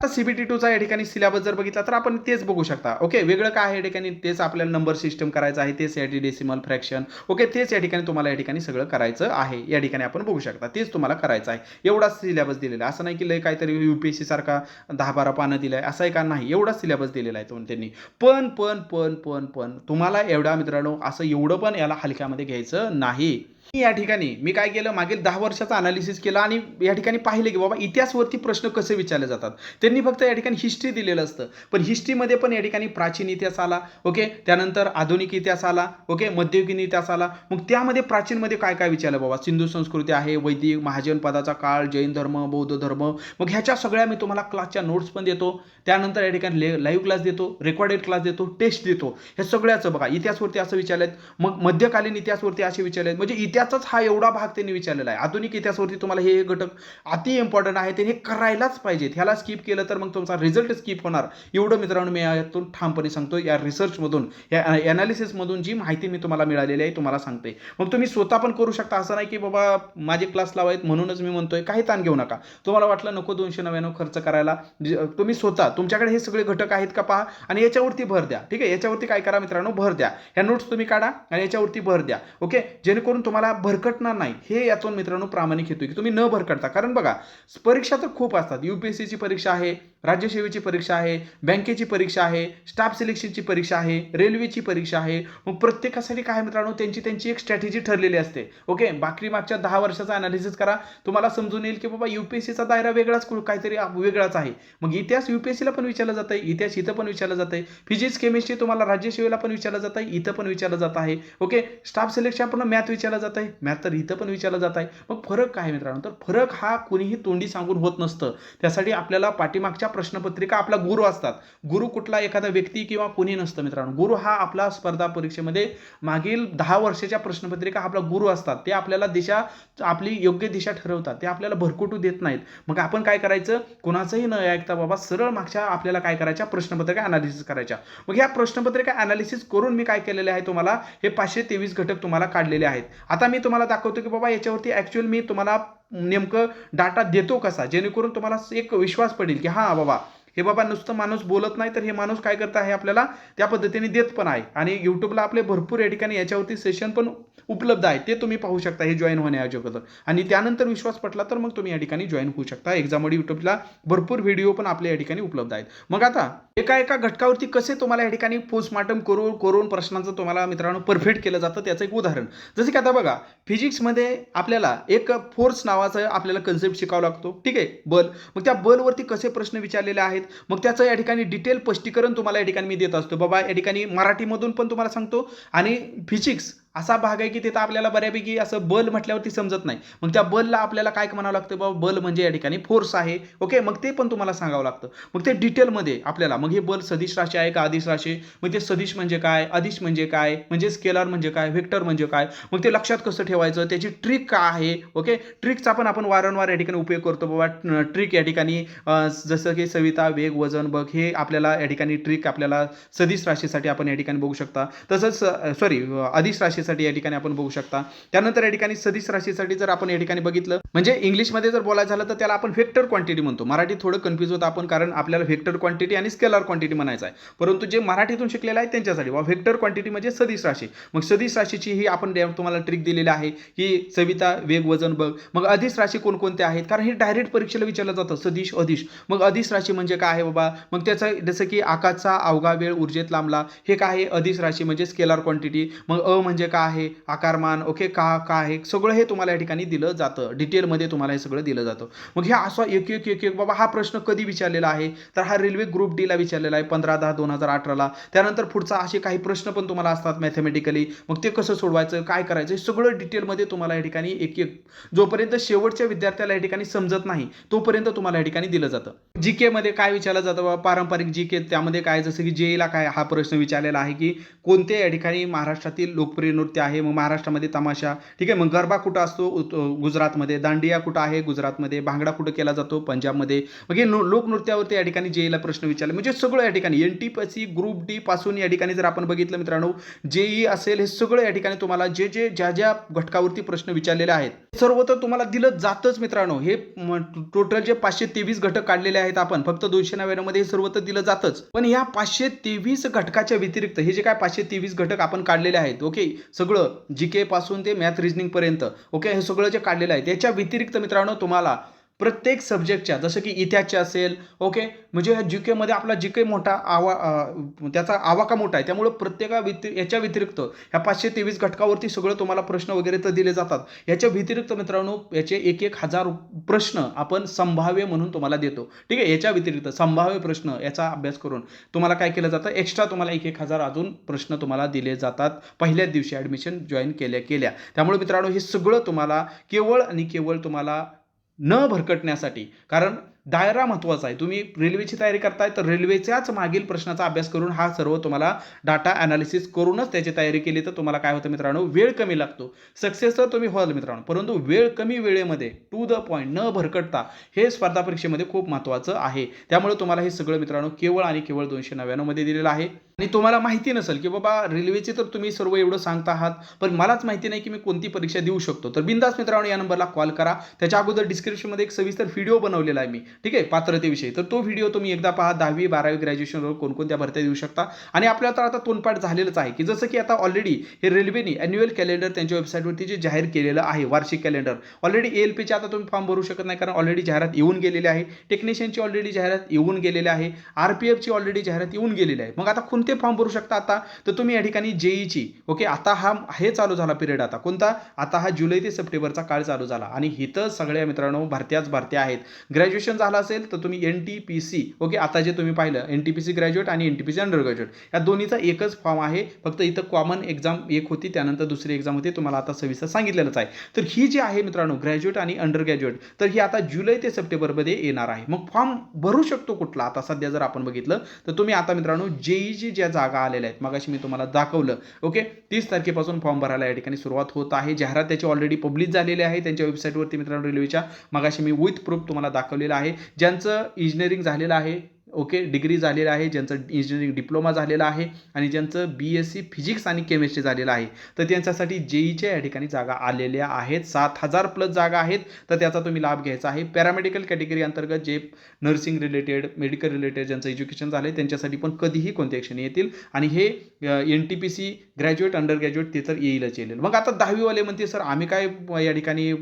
आता सी बी टी टूचा या ठिकाणी सिलेबस जर बघितला तर आपण तेच बघू शकता. ओके वेगळं काय आहे या ठिकाणी? तेच आपल्याला नंबर सिस्टम करायचं आहे. तेच या डेसिमल फ्रॅक्शन ओके तेच या ठिकाणी तुम्हाला या ठिकाणी सगळं करायचं आहे. या ठिकाणी आपण बघू शकता. तेच तुम्हाला करायचं आहे. एवढाच सिलेबस दिलेला आहे. असं नाही की लय काहीतरी यू पी सी सारखा दहा बारा पानं दिलं आहे असं आहे का? नाही. एवढाच सिलेबस दिलेला आहे तो त्यांनी. पण पण पण पण पण तुम्हाला एवढा मित्रांनो असं एवढं पण याला हलक्यामध्ये घ्यायचं नाही. या ठिकाणी मी काय केलं मागील दहा वर्षाचा अनालिसिस केला आणि या ठिकाणी पाहिलं की बाबा इतिहासवरती प्रश्न कसे विचारले जातात. त्यांनी फक्त या ठिकाणी हिस्ट्री दिलेलं असतं. पण हिस्ट्रीमध्ये पण या ठिकाणी प्राचीन इतिहास आला ओके त्यानंतर आधुनिक इतिहास आला ओके मध्ययुगीन इतिहास आला. मग त्यामध्ये प्राचीनमध्ये काय काय विचारलं बाबा? सिंधू संस्कृती आहे वैदिक महाजन पदाचा काळ जैन धर्म बौद्ध धर्म. मग ह्याच्या सगळ्या मी तुम्हाला क्लासच्या नोट्स पण देतो. त्यानंतर या ठिकाणी ले लाईव्ह क्लास देतो रेकॉर्डेड क्लास देतो टेस्ट देतो. हे सगळ्याचं बघा. इतिहासवरती असं विचारलेत. मग मध्यकालीन इतिहासवरती असे विचारलेत. म्हणजे इतिहासच हा एवढा भाग त्यांनी विचारलेला आहे. आधुनिक इतिहासवरती तुम्हाला हे हे घटक अति इम्पॉर्टंट आहे ते हे करायलाच पाहिजेत. ह्याला स्किप केलं तर मग तुमचा रिझल्ट स्किप होणार. एवढं मित्रांनो मी यातून ठामपणे सांगतो या रिसर्चमधून या ॲनालिसिसमधून जी माहिती मी तुम्हाला मिळालेली आहे तुम्हाला सांगते मग तुम्ही स्वतः पण करू शकता. असं नाही की बाबा माझे क्लास लावायत म्हणूनच मी म्हणतोय. काही ताण घेऊ नका. तुम्हाला वाटलं नको दोनशे नव्याण्णव खर्च करायला. तुम्ही स्वतः तुमच्याकडे हे सगळे घटक आहेत का पहा. आणि याच्यावरती भर द्या. ठीक आहे? याच्यावरती काय करा मित्रांनो? भर द्या. ह्या नोट्स तुम्ही काढा आणि याच्यावरती भर द्या. ओके जेणेकरून तुम्हाला भरकटणार नाही. हे यातून मित्रांनो प्रामाणिक येतो की तुम्ही न भरकटता. कारण बघा परीक्षा तर खूप असतात. यू पी एस सीची परीक्षा आहे. राज्यसेवेची परीक्षा आहे बँकेची परीक्षा आहे स्टाफ सिलेक्शनची परीक्षा आहे रेल्वेची परीक्षा आहे. मग प्रत्येकासाठी काय मित्रांनो? त्यांची त्यांची एक स्ट्रॅटेजी ठरलेली असते. ओके बाकी मागच्या दहा वर्षाचा अनालिसिस करा. तुम्हाला समजून येईल की बाबा यू पी एस सीचा दायरा वेगळाच काहीतरी वेगळाच आहे. मग इतिहास यू पी एस सीला पण विचारलं जातं आहे इतिहास इथं पण विचारलं जातं आहे फिजिक्स केमिस्ट्री तुम्हाला राज्यसेवेला पण विचारलं जातं आहे इथं पण विचारलं जात आहे. ओके स्टाफ सिलेक्शन पण मॅथ विचारलं जात आहे मॅथ तर इथं पण विचारलं जात आहे मग फरक काय मित्रांनो? तर फरक हा कुणीही तोंडी सांगून होत नसतं. त्यासाठी आपल्याला पाठीमागच्या प्रश्नपत्रिका आपला गुरु असतात. गुरु कुठला एखादा व्यक्ती किंवा कुणी नसतं मित्रांनो. गुरु हा आपला स्पर्धा परीक्षेमध्ये मागील दहा वर्षाच्या प्रश्नपत्रिका आपला गुरु असतात. ते आपल्याला दिशा आपली योग्य दिशा ठरवतात. ते आपल्याला भरकुटू देत नाहीत. मग आपण काय करायचं? कोणाचंही न ऐकता बाबा सरळ मागच्या आपल्याला काय करायच्या? प्रश्नपत्रिका अनालिसिस करायच्या. मग ह्या प्रश्नपत्रिका अनालिसिस करून मी काय केलेले आहे तुम्हाला? हे पाचशे तेवीस घटक तुम्हाला काढलेले आहेत. आता मी तुम्हाला दाखवतो की बाबा याच्यावरती ॲक्च्युअल मी तुम्हाला नेमकं डाटा देतो कसा? जेणेकरून तुम्हाला एक विश्वास पडेल की हां बाबा हे बाबा नुसतं माणूस बोलत नाही तर हे माणूस काय करत आहे आपल्याला? त्या पद्धतीने देत पण आहे. आणि यूट्यूबला आपले भरपूर या ठिकाणी याच्यावरती सेशन पण उपलब्ध आहे. ते तुम्ही पाहू शकता हे जॉईन होण्याअगोदर आणि त्यानंतर विश्वास पटला तर मग तुम्ही या ठिकाणी जॉईन होऊ शकता. एक्झाममध्ये यूट्यूबला भरपूर व्हिडिओ पण आपल्या या ठिकाणी उपलब्ध आहेत. मग आता एका एका घटकावरती कसे तुम्हाला या ठिकाणी पोस्टमार्टम करून करून प्रश्नांचं तुम्हाला मित्रांनो परफेक्ट केलं जातं त्याचं एक उदाहरण. जसं की आता बघा फिजिक्समध्ये आपल्याला एक फोर्स नावाचं आपल्याला कन्सेप्ट शिकावं लागतो. ठीक आहे? बल. मग त्या बलवरती कसे प्रश्न विचारलेले आहेत? मग त्याचं या ठिकाणी डिटेल स्पष्टीकरण तुम्हाला या ठिकाणी मी देत असतो. बाबा या ठिकाणी मराठीमधून पण तुम्हाला सांगतो. आणि फिजिक्स असा भाग आहे की तिथं आपल्याला बऱ्यापैकी असं बल म्हटल्यावरती समजत नाही. मग त्या बलला आपल्याला काय म्हणावं लागतं बाबा? बल म्हणजे या ठिकाणी फोर्स आहे. ओके मग ते पण तुम्हाला सांगावं लागतं. मग ते डिटेलमध्ये आपल्याला मग हे बल सदिश राशी आहे का आदिश राशी? मग ते सदिश म्हणजे काय? आदिश म्हणजे काय? म्हणजे स्केलर म्हणजे काय? व्हेक्टर म्हणजे काय? मग ते लक्षात कसं ठेवायचं? त्याची ट्रिक काय आहे? ओके ट्रिकचा पण आपण वारंवार या ठिकाणी उपयोग करतो बाबा. ट्रिक या ठिकाणी जसं की सविता वेग वजन बघ हे आपल्याला या ठिकाणी ट्रिक आपल्याला सदिश राशीसाठी आपण या ठिकाणी बघू शकता. तसंच सॉरी अधिश राशीसाठी या ठिकाणी आपण बघू शकता. त्यानंतर या ठिकाणी सदिश राशीसाठी जर आपण या ठिकाणी बघितलं म्हणजे इंग्लिशमध्ये जर बोलायचं झालं तर त्याला आपण व्हेक्टर क्वांटिटी म्हणतो. मराठी थोडं कन्फ्यूज होतं आपण कारण आपल्याला व्हेक्टर क्वांटिटी आणि स्केलर क्वांटिटी म्हणायचं आहे. परंतु जे मराठीतून शिकलेलं आहे त्यांच्यासाठी वा व्हेक्टर क्वांटिटी म्हणजे सदिश राशी. मग सदिश राशीची ही आपण तुम्हाला ट्रिक दिलेली आहे की सविता वेग वजन बघ. मग अधिस राशी कोणकोणते आहेत? कारण हे डायरेक्ट परीक्षेला विचारलं जातं सदिश अधिश. मग अधिस राशी म्हणजे काय आहे बाबा? मग त्याचं जसं की आकाशचा अवघा वेळ ऊर्जेत लांबला. हे काय आहे? अधिस राशी म्हणजे स्केलर क्वांटिटी मग अ म्हणजे काय आहे आकारमान ओके का का आहे सगळं हे तुम्हाला या ठिकाणी दिलं जातं. डिटेलमध्ये तुम्हाला हे सगळं दिलं जातं. मग हे असं एक एक एक एक बाबा हा प्रश्न कधी विचारलेला आहे? तर हा रेल्वे ग्रुप डीला विचारलेला आहे पंधरा दहा दोन हजार अठराला त्यानंतर पुढचा असे काही प्रश्न पण तुम्हाला असतात मॅथमॅटिकली मग ते कसं सोडवायचं काय करायचं हे सगळं डिटेलमध्ये तुम्हाला या ठिकाणी एक एक जोपर्यंत शेवटच्या विद्यार्थ्याला या ठिकाणी समजत नाही तोपर्यंत तुम्हाला या ठिकाणी दिलं जातं. जी केमध्ये काय विचारलं जातं बाबा? पारंपरिक जी के त्यामध्ये काय? जसं की जेईला काय हा प्रश्न विचारलेला आहे की कोणते या ठिकाणी महाराष्ट्रातील लोकप्रिय नृत्य आहे मग महाराष्ट्रामध्ये तमाशा. ठीक आहे मग गरबा कुठं असतो? गुजरातमध्ये. दांडिया कुठं आहे गुजरातमध्ये? भांगडा कुठं केला जातो? पंजाबमध्ये. मग हे लोकनृत्यावरती या ठिकाणी जेईला प्रश्न विचारले म्हणजे सगळं या ठिकाणी. N T P group D पासून या ठिकाणी जर आपण बघितलं मित्रांनो जेई असेल हे सगळं या ठिकाणी तुम्हाला जे जे ज्या ज्या घटकावरती प्रश्न विचारलेले आहेत सर्व तर तुम्हाला दिलं जातच मित्रांनो. हे टोटल जे पाचशे तेवीस घटक काढलेले आहेत आपण फक्त दोनशे नव्याण्णवमध्ये हे सर्व तर दिलं जातच. पण या पाचशे तेवीस घटकाच्या व्यतिरिक्त हे जे काय पाचशे तेवीस घटक आपण काढलेले आहेत ओके? सगळं जी के पासून ते मॅथ रिजनिंगपर्यंत ओके हे सगळं जे काढलेलं आहे त्याच्या व्यतिरिक्त मित्रांनो तुम्हाला प्रत्येक सब्जेक्टच्या जसं की इतिहासचे असेल ओके म्हणजे ह्या जी केमध्ये आपला जी के मोठा आवा त्याचा आवाका मोठा आहे. त्यामुळे प्रत्येका व्यति याच्या व्यतिरिक्त ह्या पाचशे तेवीस घटकावरती सगळं तुम्हाला प्रश्न वगैरे तर दिले जातात. याच्या व्यतिरिक्त मित्रांनो याचे एक एक हजार प्रश्न आपण संभाव्य म्हणून तुम्हाला देतो. ठीक आहे? याच्या व्यतिरिक्त संभाव्य प्रश्न याचा अभ्यास करून तुम्हाला काय केलं जातं? एक्स्ट्रा तुम्हाला एक एक हजार अजून प्रश्न तुम्हाला दिले जातात. पहिल्याच दिवशी ॲडमिशन जॉईन केल्या केल्या. त्यामुळे मित्रांनो हे सगळं तुम्हाला केवळ आणि केवळ तुम्हाला न भरकटण्यासाठी. कारण दायरा महत्त्वाचा आहे. तुम्ही रेल्वेची तयारी करताय तर रेल्वेच्याच मागील प्रश्नाचा अभ्यास करून हा सर्व तुम्हाला डाटा ॲनालिसिस करूनच त्याची तयारी केली तर तुम्हाला काय होतं मित्रांनो? वेळ कमी लागतो. सक्सेस तर तुम्ही व्हाल मित्रांनो परंतु वेळ कमी वेळेमध्ये टू द पॉईंट न भरकटता हे स्पर्धा परीक्षेमध्ये खूप महत्त्वाचं आहे. त्यामुळे तुम्हाला हे सगळं मित्रांनो केवळ आणि केवळ दोनशे नव्याण्णवमध्ये दिलेलं आहे. आणि तुम्हाला माहिती नसेल की बाबा रेल्वेचे तर तुम्ही सर्व एवढं सांगता आहात पण मलाच माहिती नाही की मी कोणती परीक्षा देऊ शकतो. तर बिंदास मित्रांनो या नंबरला कॉल करा. त्याच्या अगोदर डिस्क्रिप्शनमध्ये एक सविस्तर व्हिडिओ बनवलेला आहे मी. ठीक आहे पात्रतेविषयी. तर तो व्हिडिओ तुम्ही एकदा पहा दहावी बारावी ग्रॅज्युएशनवर कोणकोणत्या भरत्या देऊ शकता. आणि आपल्याला तर आता तोंडपाठ झालेलंच आहे की जसं की आता ऑलरेडी हे रेल्वेने अॅन्युअल कॅलेंडर त्यांच्या वेबसाईटवरती जे जाहीर केलेलं आहे वार्षिक कॅलेंडर ऑलरेडी एल पीचे आता तुम्ही फॉर्म भरू शकत नाही कारण ऑलरेडी जाहिरात येऊन गेलेली आहे. टेक्निशियनची ऑलरेडी जाहिरात येऊन गेलेली आहे. आर पी एफची ऑलरेडी जाहिरात येऊन गेलेली आहे. मग आता कोणते फॉर्म भरू शकता आता? तर तुम्ही या ठिकाणी जेईची ओके आता हा हे चालू झाला पिरियड आता. कोणता? आता हा जुलै ते सप्टेंबरचा काळ चालू झाला. आणि इथं सगळ्या मित्रांनो भरत्याच भरत्या आहेत. ग्रॅज्युएशन झाला असेल तर तुम्ही N T P C okay आता जे तुम्ही पाहिलं N T P C graduate आणि N T P C under graduate या दोन्हीचा एकच फॉर्म आहे. फक्त इथं कॉमन एक्झाम एक होती त्यानंतर दुसरी एक्झाम होती तुम्हाला आता सविस्तर सांगितलेलंच आहे. तर ही जी आहे मित्रांनो ग्रॅज्युएट आणि अंडर ग्रॅज्युएट तर ही आता जुलै ते सप्टेंबरमध्ये येणार आहे. मग फॉर्म भरू शकतो कुठला? आता सध्या जर आपण बघितलं तर तुम्ही आता मित्रांनो जेईची ज्या जागा आलेल्या आहेत मगाशी मी तुम्हाला दाखवलं ओके तीस तारखेपासून फॉर्म भरायला या ठिकाणी सुरुवात होत आहे. जाहिरात त्याची ऑलरेडी पब्लिश झालेली आहे त्यांच्या वेबसाईटवरती मित्रांनो रेल्वेच्या मगाशी मी विथ प्रूफ तुम्हाला दाखवलेलं आहे. ज्यांचं इंजिनिअरिंग झालेलं आहे ओके डिग्री झालेलं आहे ज्यांचं इंजिनिअरिंग डिप्लोमा झालेला आहे आणि ज्यांचं बी एस सी फिजिक्स आणि केमिस्ट्री झालेलं आहे. तर त्यांच्यासाठी जेईच्या या ठिकाणी जागा आलेल्या आहेत. सात हजार प्लस जागा आहेत. तर त्याचा तुम्ही लाभ घ्यायचा आहे. पॅरामेडिकल कॅटेगरी अंतर्गत जे नर्सिंग रिलेटेड मेडिकल रिलेटेड ज्यांचं एज्युकेशन झालं आहे त्यांच्यासाठी पण कधीही कोणते ॲक्शन येतील. आणि हे N T P C graduate under graduate ते तर येईलच येईल मग आता दहावीवाले म्हणते सर आम्ही काय या ठिकाणी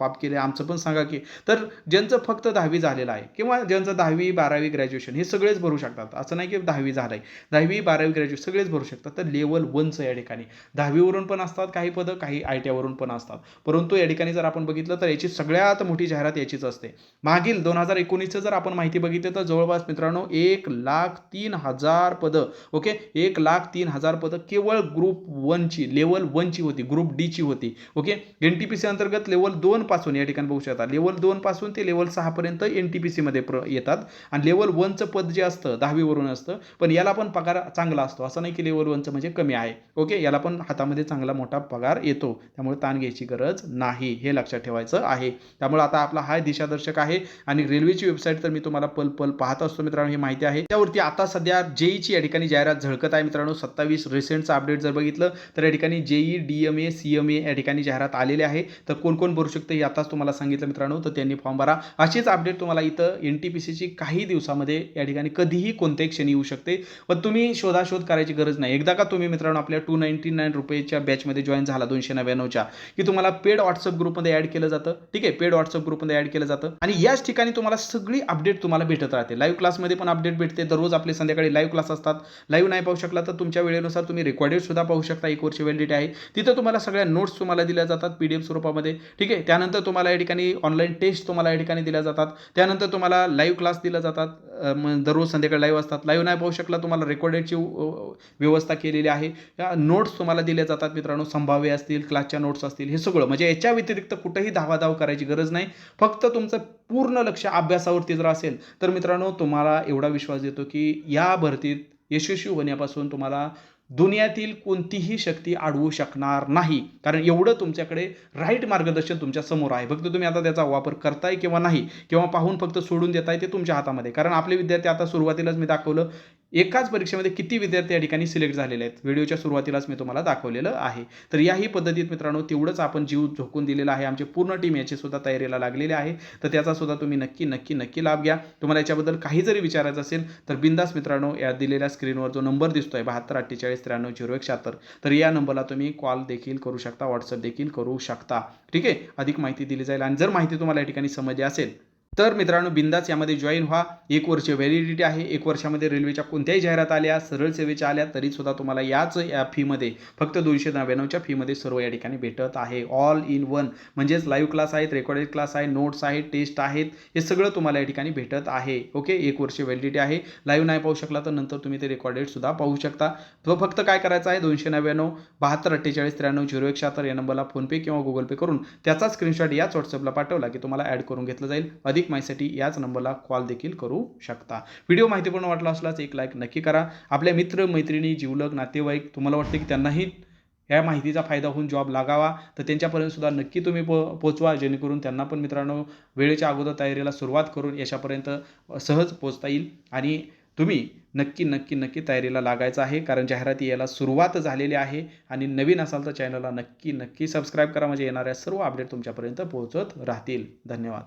पाप केले आमचं पण सांगा की. तर ज्यांचं फक्त दहावी झालेलं आहे किंवा ज्यांचं दहावी बारावी ग्रॅज्युएशन हे सगळेच भरू शकतात. असं नाही की दहावी झालं आहे दहावी बारावी ग्रॅज्युएशन सगळेच भरू शकतात. तर लेवल वनचं या ठिकाणी. दहावीवरून पण असतात काही पदं काही आय टीवरून पण असतात. परंतु या ठिकाणी जर आपण बघितलं तर याची सगळ्यात मोठी जाहिरात याचीच असते. मागील दोन हजार एकोणीसचं जर आपण माहिती बघितली तर जवळपास मित्रांनो एक लाख तीन हजार पदं ओके एक लाख तीन हजार पदं केवळ ग्रुप वनची लेवल वनची होती ग्रुप डीची होती okay N T P C अंतर्गत लेवल दोन पासून या ठिकाणी बघू शकता. लेवल दोन पासून ते लेवल सहापर्यंत एन टी पी सीमध्ये प्र येतात. आणि लेवल वन वनचं पद जे असतं दहावीवरून असतं पण याला पण पगार चांगला असतो. असं नाही की लेवल वनचं म्हणजे कमी आहे. ओके? याला पण हातामध्ये चांगला मोठा पगार येतो. त्यामुळे ताण घ्यायची गरज नाही हे लक्षात ठेवायचं आहे. त्यामुळे आता आपला हा दिशादर्शक आहे आणि रेल्वेची वेबसाईट तर मी तुम्हाला पल पल पाहत असतो मित्रांनो ही माहिती आहे. त्यावरती आता सध्या जेईची या ठिकाणी जाहिरात झळकत आहे मित्रांनो. सत्तावीस रिसेंटचं अपडेट जर बघितलं तर या ठिकाणी J D M A C M A या ठिकाणी जाहिरात आलेले आहे. तर कोण कोण भरू शकतं हे आताच तुम्हाला सांगितलं मित्रांनो तर त्यांनी फॉर्म भरा. अशीच अपडेट तुम्हाला इथं एन टी पी सीची काही दिवसामध्ये या ठिकाणी कधीही कोणत्याही क्षणी येऊ शकते. पण तुम्ही शोधाशोध करायची गरज नाही. एकदा का तुम्ही मित्रांनो आपल्या टू नाईन्टी नाईन रुपयेच्या बॅचमध्ये जॉईन झाला दोनशे नव्याण्णवच्या की तुम्हाला पेड व्हॉट्सअप ग्रुपमध्ये ॲड केलं जातं. ठीक आहे? पेड व्हॉट्सअप ग्रुपमध्ये ॲड केलं जातं. आणि याच ठिकाणी तुम्हाला सगळी अपडेट तुम्हाला भेटत राहते. लाईव्ह क्लासमध्ये पण अपडेट भेटते. दररोज आपले संध्याकाळी लाईव्ह क्लास असतात. लाईव्ह नाही पाहू शकला तर तुमच्या वेळेनुसार तुम्ही रेकॉर्डेड सुद्धा पाहू शकता. एक वर्ष व्हॅलिडिटी आहे. तिथं तुम्हाला सगळ्या नोट्स तुम्हाला दिल्या जातात पी डी एफ स्वरूपामध्ये. ठीक आहे? त्यानंतर तुम्हाला या ठिकाणी ऑनलाईन टेस्ट तुम्हाला या ठिकाणी दिल्या जातात. त्यानंतर तुम्हाला लाईव्ह क्लास दिला जातात. मग दररोज संध्याकाळी लाईव्ह असतात. लाईव्ह नाही पाहू शकला तुम्हाला रेकॉर्डेडची व्यवस्था केलेली आहे. या नोट्स तुम्हाला दिल्या जातात मित्रांनो. संभाव्य असतील क्लासच्या नोट्स असतील हे सगळं. म्हणजे याच्या व्यतिरिक्त कुठंही धावाधाव करायची गरज नाही. फक्त तुमचं पूर्ण लक्ष अभ्यासावरती जर असेल तर मित्रांनो तुम्हाला एवढा विश्वास देतो की या भरतीत यशस्वी होण्यापासून तुम्हाला दुनियातील कोणतीही शक्ती अडवू शकणार नाही. कारण एवढं तुमच्याकडे राईट मार्गदर्शन तुमच्यासमोर आहे. फक्त तुम्ही आता त्याचा वापर करताय किंवा नाही किंवा पाहून फक्त सोडून देताय ते तुमच्या हातामध्ये. कारण आपले विद्यार्थी आता सुरुवातीलाच मी दाखवलं एकाच परीक्षेमध्ये किती विद्यार्थी या ठिकाणी सिलेक्ट झालेले आहेत? व्हिडिओच्या सुरुवातीलाच मी तुम्हाला दाखवलेलं आहे. तर याही पद्धतीत मित्रांनो तेवढंच आपण जीव झोकून दिलेला आहे. आमची पूर्ण टीम याची सुद्धा तयारीला लागलेली आहे. तर त्याचा सुद्धा तुम्ही नक्की नक्की नक्की लाभ घ्या. तुम्हाला याच्याबद्दल काही जरी विचारायचं असेल तर बिंदास मित्रांनो या दिलेल्या स्क्रीनवर जो नंबर दिसतोय बहात्तर अठ्ठेचाळीस त्र्याण्णव झिरो एक शहात्तर तर या नंबरला तुम्ही कॉल देखील करू शकता व्हॉट्सअप देखील करू शकता. ठीक आहे? अधिक माहिती दिली जाईल. आणि जर माहिती तुम्हाला या ठिकाणी समजली असेल तर मित्रांनो बिंदास यामध्ये जॉईन व्हा. एक वर्ष व्हॅलिडिटी आहे. एक वर्षामध्ये रेल्वेच्या कोणत्याही जाहिरात आल्या सरळ सेवेच्या आल्या तरी सुद्धा तुम्हाला याच या फीमध्ये फक्त दोनशे नव्याण्णवच्या फीमध्ये सर्व या ठिकाणी भेटत आहे. ऑल इन वन म्हणजेच लाईव्ह क्लास आहेत रेकॉर्डेड क्लास आहे नोट्स आहेत टेस्ट आहेत हे सगळं तुम्हाला या ठिकाणी भेटत आहे. ओके एक वर्ष व्हॅलिडिटी आहे. लाईव्ह नाही पाहू शकला तर नंतर तुम्ही ते रेकॉर्डेड सुद्धा पाहू शकता. तो फक्त काय करायचं आहे? दोनशे नव्याण्णव बहात्तर अठ्ठेचाळीस त्र्याण्णव झिरो एक शहात्तर या नंबरला फोनपे किंवा गुगल पे करून त्याचा स्क्रीनशॉट याच व्हॉट्सअपला पाठवला की तुम्हाला ॲड करून घेतलं जाईल. अधिक माहितीसाठी याच नंबरला कॉल देखील करू शकता. व्हिडिओ माहितीपूर्ण वाटला असल्यास एक लाईक नक्की करा. आपल्या मित्र मैत्रिणी जीवलग नातेवाईक तुम्हाला वाटते की त्यांनाही या माहितीचा फायदा होऊन जॉब लागावा तर त्यांच्यापर्यंत सुद्धा नक्की तुम्ही पो पोचवा. जेणेकरून त्यांना पण मित्रांनो वेळेच्या अगोदर तयारीला सुरुवात करून यशापर्यंत सहज पोचता येईल आणि तुम्ही नक्की नक्की नक्की तयारीला लागायचं आहे. कारण जाहिराती यायला सुरुवात झालेली आहे आणि नवीन असाल तर चॅनलला नक्की नक्की सबस्क्राईब करा. म्हणजे येणाऱ्या सर्व अपडेट तुमच्यापर्यंत पोहोचत राहतील. धन्यवाद.